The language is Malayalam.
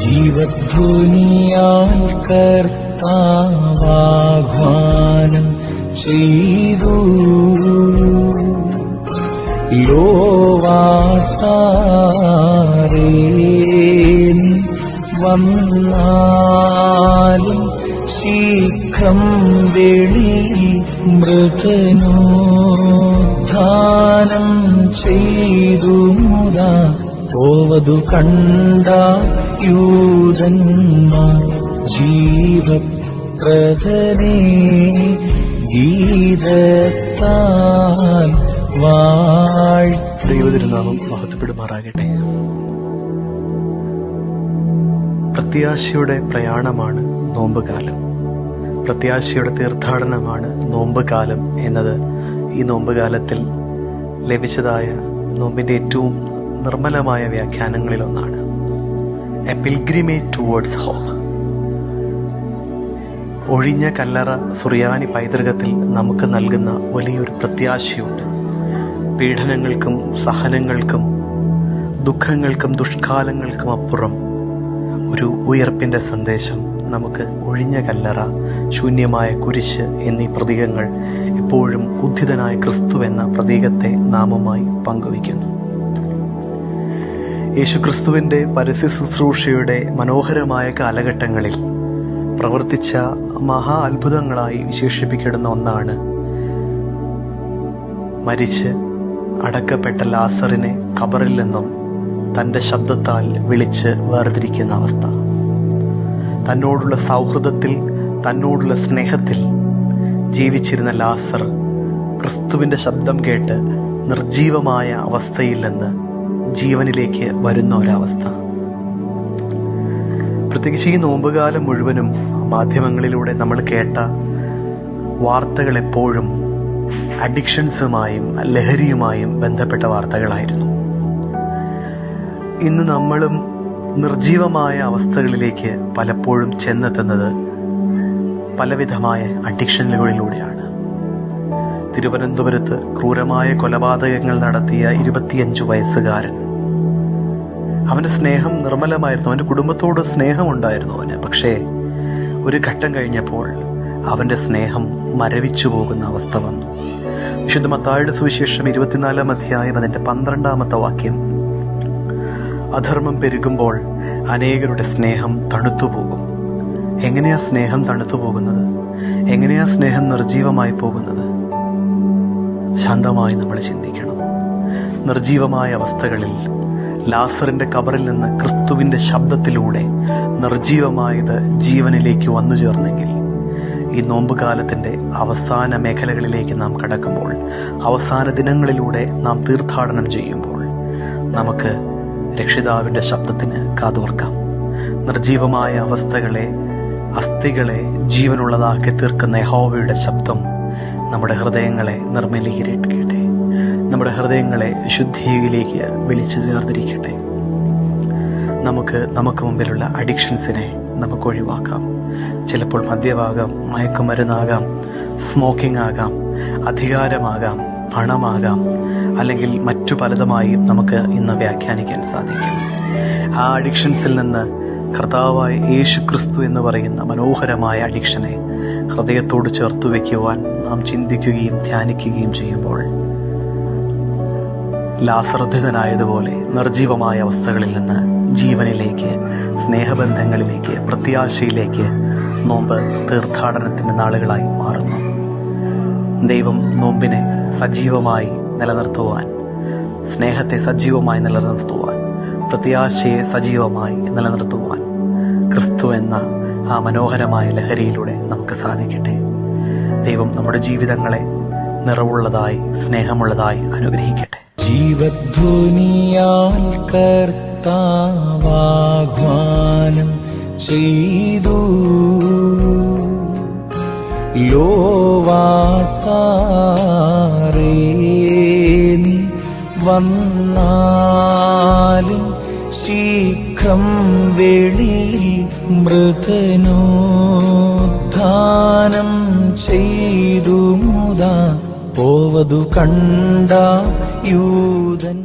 ജീവധ്വനിയാൽ കർത്താവാഹ്വാനം ചെയ്തു. ലോവാസാരേൻ വന്നാലും ശീഘ്രം വെളി മൃഗനോദ്ധാനം ചെയ്തു മുതാ. പോവതു കണ്ട യൂതന്മാർ ജീവപ്രദനെ ഗീതത്താൽ ദൈവതിരുനാമം മഹത്വപ്പെടുമാറാകട്ടെ. പ്രത്യാശയുടെ പ്രയാണമാണ് നോമ്പുകാലം. പ്രത്യാശയുടെ തീർത്ഥാടനമാണ് നോമ്പുകാലം എന്നത് ഈ നോമ്പുകാലത്തിൽ ലഭിച്ചതായ നോമ്പിന്റെ ഏറ്റവും നിർമ്മലമായ വ്യാഖ്യാനങ്ങളിലൊന്നാണ്. A pilgrimage towards home. ഒഴിഞ്ഞ കല്ലറ സുറിയാനി പൈതൃകത്തിൽ നമുക്ക് നൽകുന്ന വലിയൊരു പ്രത്യാശയുണ്ട്. പീഡനങ്ങൾക്കും സഹനങ്ങൾക്കും ദുഃഖങ്ങൾക്കും ദുഷ്കാലങ്ങൾക്കും അപ്പുറം ഒരു ഉയർപ്പിന്റെ സന്ദേശം നമുക്ക് ഒഴിഞ്ഞ കല്ലറ ശൂന്യമായ കുരിശ് എന്നീ പ്രതീകങ്ങൾ എപ്പോഴും ഉദ്ധിതനായ ക്രിസ്തു എന്ന പ്രതീകത്തെ നാമമായി പങ്കുവയ്ക്കുന്നു. യേശുക്രിസ്തുവിന്റെ പരസ്യ ശുശ്രൂഷയുടെ മനോഹരമായ കാലഘട്ടങ്ങളിൽ പ്രവർത്തിച്ച മഹാ അത്ഭുതങ്ങളായി വിശേഷിപ്പിക്കപ്പെടുന്ന ഒന്നാണ് മരിച്ച് അടക്കപ്പെട്ട ലാസറിനെ കബറിൽ നിന്നും തന്റെ ശബ്ദത്താൽ വിളിച്ച് വേർതിരിക്കുന്ന അവസ്ഥ. തന്നോടുള്ള സൗഹൃദത്തിൽ തന്നോടുള്ള സ്നേഹത്തിൽ ജീവിച്ചിരുന്ന ലാസർ ക്രിസ്തുവിന്റെ ശബ്ദം കേട്ട് നിർജീവമായ അവസ്ഥയിൽ നിന്ന് ജീവനിലേക്ക് വരുന്ന ഒരവസ്ഥ. പ്രത്യേകിച്ച് ഈ നോമ്പുകാലം മുഴുവനും മാധ്യമങ്ങളിലൂടെ നമ്മൾ കേട്ട വാർത്തകൾ എപ്പോഴും അഡിക്ഷൻസുമായും ലഹരിയുമായും ബന്ധപ്പെട്ട വാർത്തകളായിരുന്നു. ഇന്ന് നമ്മളും നിർജീവമായ അവസ്ഥകളിലേക്ക് പലപ്പോഴും ചെന്നെത്തുന്നത് പലവിധമായ അഡിക്ഷനുകളിലൂടെയാണ്. തിരുവനന്തപുരത്ത് ക്രൂരമായ കൊലപാതകങ്ങൾ നടത്തിയ ഇരുപത്തിയഞ്ചു വയസ്സുകാരൻ അവന്റെ സ്നേഹം നിർമ്മലമായിരുന്നു. അവന്റെ കുടുംബത്തോട് സ്നേഹമുണ്ടായിരുന്നു അവന്. പക്ഷേ ഒരു ഘട്ടം കഴിഞ്ഞപ്പോൾ അവന്റെ സ്നേഹം മരവിച്ചു പോകുന്ന അവസ്ഥ വന്നു. വിശുദ്ധ മത്തായുടെ സുവിശേഷം ഇരുപത്തിനാലാം അധ്യായം അതിന്റെ പന്ത്രണ്ടാമത്തെ വാക്യം. അധർമ്മം പെരുകുമ്പോൾ അനേകരുടെ സ്നേഹം തണുത്തു പോകും. എങ്ങനെയാ സ്നേഹം തണുത്തു പോകുന്നത്? എങ്ങനെയാ സ്നേഹം നിർജീവമായി പോകുന്നത്? ശാന്തമായി നമ്മൾ ചിന്തിക്കണം. നിർജീവമായ അവസ്ഥകളിൽ ലാസറിന്റെ കബറിൽ നിന്ന് ക്രിസ്തുവിന്റെ ശബ്ദത്തിലൂടെ നിർജീവമായത് ജീവനിലേക്ക് വന്നു ചേർന്നെങ്കിൽ ഈ നോമ്പുകാലത്തിന്റെ അവസാന മേഖലകളിലേക്ക് നാം കടക്കുമ്പോൾ അവസാന ദിനങ്ങളിലൂടെ നാം തീർത്ഥാടനം ചെയ്യുമ്പോൾ നമുക്ക് രക്ഷിതാവിന്റെ ശബ്ദത്തിന് കാതോർക്കാം. നിർജീവമായ അവസ്ഥകളെ അസ്ഥികളെ ജീവനുള്ളതാക്കി തീർക്കുന്ന ഹോവയുടെ ശബ്ദം നമ്മുടെ ഹൃദയങ്ങളെ നിർമ്മലീകരിക്കട്ടെ. നമ്മുടെ ഹൃദയങ്ങളെ ശുദ്ധിയിലേക്ക് വിളിച്ചു ചേർത്തിരിക്കട്ടെ നമുക്ക് നമുക്ക് മുമ്പിലുള്ള അഡിക്ഷൻസിനെ നമുക്ക് ഒഴിവാക്കാം. ചിലപ്പോൾ മദ്യമാകാം മയക്കുമരുന്നാകാം സ്മോക്കിംഗ് ആകാം അധികാരമാകാം പണമാകാം അല്ലെങ്കിൽ മറ്റു പലതുമായി നമുക്ക് ഇന്ന് വ്യാഖ്യാനിക്കാൻ സാധിക്കും. ആ അഡിക്ഷൻസിൽ നിന്ന് കർത്താവായ യേശു ക്രിസ്തു എന്ന് പറയുന്ന മനോഹരമായ അഡിക്ഷനെ ഹൃദയത്തോട് ചേർത്തു വയ്ക്കുവാൻ നാം ചിന്തിക്കുകയും ധ്യാനിക്കുകയും ചെയ്യുമ്പോൾ ലാസർദ്ധിതനായതുപോലെ നിർജീവമായ അവസ്ഥകളിൽ നിന്ന് ജീവനിലേക്ക് സ്നേഹബന്ധങ്ങളിലേക്ക് പ്രത്യാശയിലേക്ക് നോമ്പ് തീർത്ഥാടനത്തിന്റെ നാളുകളായി മാറുന്നു. ദൈവം നോമ്പിനെ സജീവമായി നിലനിർത്തുവാൻ സ്നേഹത്തെ സജീവമായി നിലനിർത്തുവാൻ പ്രത്യാശയെ സജീവമായി നിലനിർത്തുവാൻ ക്രിസ്തു എന്ന ആ മനോഹരമായ ലഹരിയിലൂടെ നമുക്ക് സാധിക്കട്ടെ. ദൈവം നമ്മുടെ ജീവിതങ്ങളെ നിറവുള്ളതായി സ്നേഹമുള്ളതായി അനുഗ്രഹിക്കട്ടെ. ജീവധ്വനിയാൽ കർത്താവാഹ്വാനം ചെയ്തു. ലോവാസാരേ വന്നാലും ശീഘ്രം വെളി മൃതനോദ്ധാനം ചെയ്തു മുതാ. പോവതു കണ്ട യൂതൻ